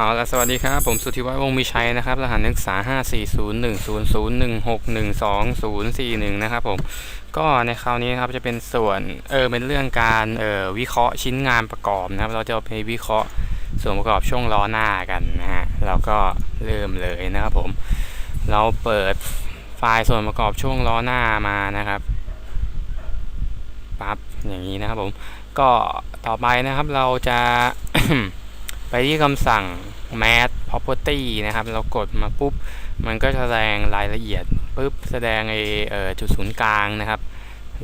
เอาละสวัสดีครับ ผมสุทธิวัฒน์วงศ์มีชัยนะครับ รหัสนักศึกษา 540100160424041 นะครับผม ก็ในคราวนี้ครับจะเป็นส่วน เออ เป็นเรื่องการ เออวิเคราะห์ชิ้นงานประกอบนะครับ เราจะไปวิเคราะห์ส่วนประกอบช่วงล้อหน้ากันนะฮะ เราก็เริ่มเลยนะครับผม เราเปิดไฟล์ส่วนประกอบช่วงล้อหน้ามานะครับ ปั๊บ อย่างนี้นะครับผม ก็ต่อไปนะครับเราจะ ไปที่คำสั่ง mat property นะครับ เรากดมาปุ๊บ มันก็จะแสดงรายละเอียดปุ๊บ แสดงไอออจุดศูนย์กลางนะครับ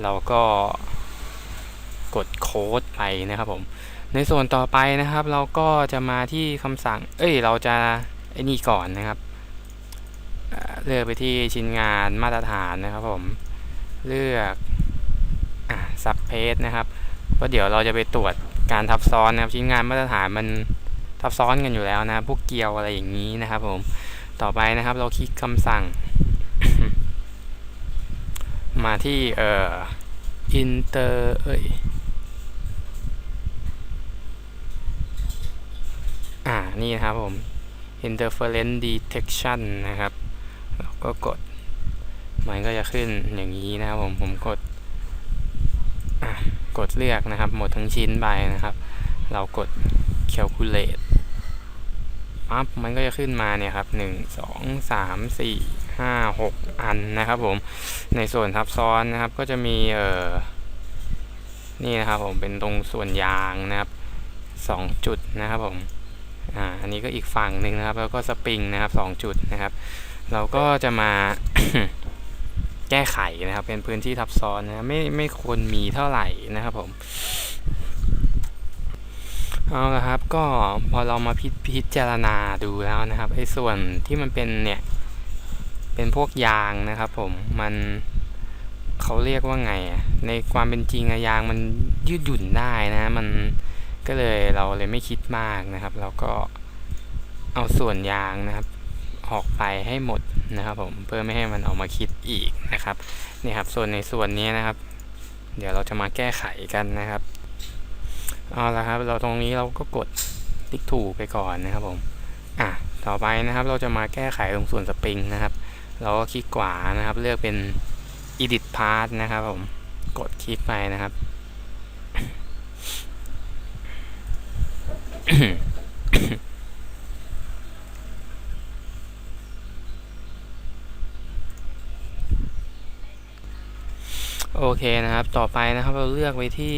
เราก็กดโค้ดไปนะครับผม ในส่วนต่อไปนะครับ เราก็จะมาที่คำสั่ง เอ้ย เราจะไอ้นี่ก่อนนะครับ เลือกไปที่ชิ้นงานมาตรฐานนะครับผม เลือกอะ subpage นะครับเพราะเดี๋ยวเราจะไปตรวจการทับซ้อนนะครับชิ้นงานมาตรฐานมัน ทับซ้อนกันอยู่แล้วนะพวกเกียวอะไรอย่างนี้นะครับผมต่อไปนะครับเราคลิกคำสั่ง มาที่เอ่อ inter เอ้ยอ่านี่นะครับผม interference detection นะครับเราก็กด มันก็จะขึ้นอย่างนี้นะครับผมผมกดกดเลือกนะครับ หมดทั้งชิ้นไปนะครับ เรากด calculate ปั๊บมันก็จะขึ้นมาเนี่ยครับหนึ่งสองสามสี่ห้าหกอันนะครับผม ในส่วนทับซ้อนนะครับก็จะมีเอ่อนี่นะครับผมเป็นตรงส่วนยางนะครับสองจุดนะครับผมอ่าอันนี้ก็อีกฝั่งหนึ่งนะครับ แล้วก็สปริงนะครับสองจุดนะครับ เราก็จะมาแก้ไขนะครับ เป็นพื้นที่ทับซ้อนนะไม่ไม่ควรมีเท่าไหร่นะครับผม เอาละครับก็พอเรามาพิพจารณาดูแล้วนะครับไอ้ส่วนที่มันเป็นเนี่ย เป็นพวกยางนะครับ ผมมันเขาเรียกว่าไงอะในความเป็นจริงอะยางมันยืดหยุ่นได้นะมันก็เลยเราเลยไม่คิดมากนะครับ เราก็เอาส่วนยางนะครับ ออกไปให้หมดนะครับผมเพื่อไม่ให้มันออกมาคิดอีกนะครับนี่ครับส่วนในส่วนนี้นะครับ เดี๋ยวเราจะมาแก้ไขกันนะครับ เอาละครับ เราตรงนี้เราก็กดติ๊กถูกไปก่อนนะครับผมอะต่อไปนะครับเราจะมาแก้ไขตรงส่วนสปริงนะครับ เราก็คลิกขวานะครับ เลือกเป็น edit part นะครับผมกดคลิกไปนะครับโอเคนะครับ ต่อไปนะครับ เราเลือกไว้ที่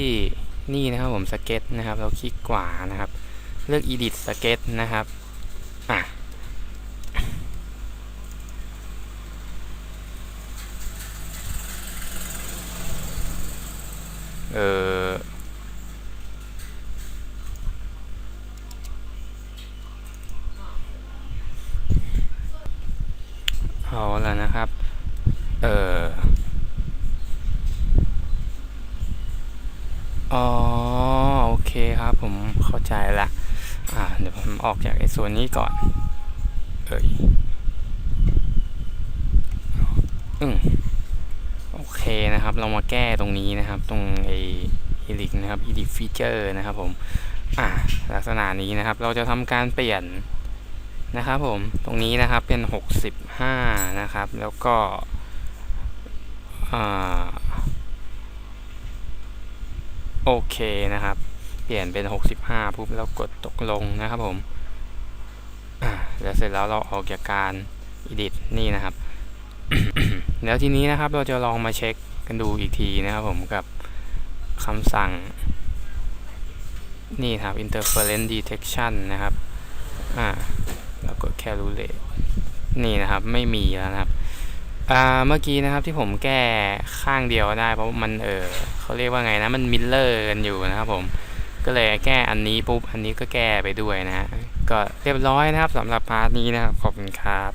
นี่นะครับผมสเก็ตนะครับ เราคลิกขวานะครับ เลือก edit สเก็ตนะครับอะเออเอาแล้วนะครับ เออ อ๋อโอเคครับผมเข้าใจละอ่าเดี๋ยวผมออกจากไอ้ส่วนนี้ก่อนเอ้ยอืมโอเคนะครับ เรามาแก้ตรงนี้นะครับ ตรงไอ้ฮิลิกนะครับ edit feature นะครับผมอ่าลักษณะนี้นะครับ เราจะทำการเปลี่ยนนะครับผมตรงนี้นะครับเป็น 65 นะครับ แล้วก็อ่า โอเคนะครับ เปลี่ยนเป็น 65ปุ๊บแล้วกดตกลงนะครับผมแล้วเสร็จแล้วเราออกจากการ edit นี่นะครับ แล้วทีนี้นะครับเราจะลองมาเช็คกันดูอีกทีนะครับผมกับคำสั่ง นี่ครับ interference detection นะครับอ่าแล้วกด calculate นี่นะครับไม่มีแล้วนะครับอ่าเมื่อกี้นะครับที่ผมแก้ข้างเดียวได้เพราะมันเออ เขาเรียกว่าไงนะ มันมิลเลอร์กันอยู่นะครับผม ก็เลยแก้อันนี้ปุ๊บ อันนี้ก็แก้ไปด้วยนะฮะก็เรียบร้อยนะครับสำหรับพาร์ทนี้นะครับ ขอบคุณครับ